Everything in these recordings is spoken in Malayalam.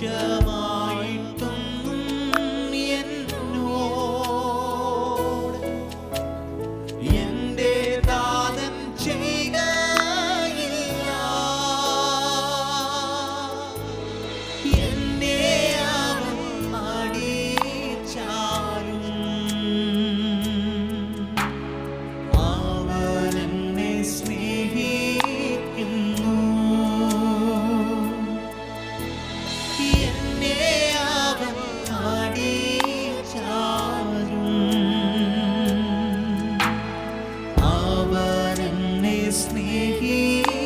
show. sneehi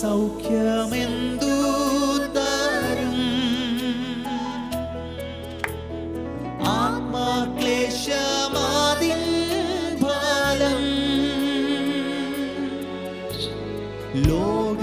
സൗഖ്യമെന്തു തരും? ആത്മാക്ലേശമാതിൻ ഫലം. ലോക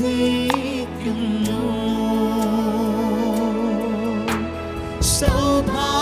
ശ്രദ്ധിക്കുന്നു സൗഭാഗ്യ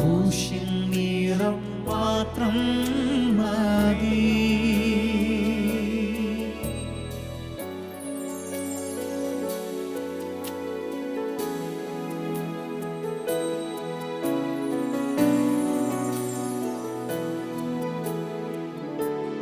കൂശിൻ നിറം പാത്രം മതി.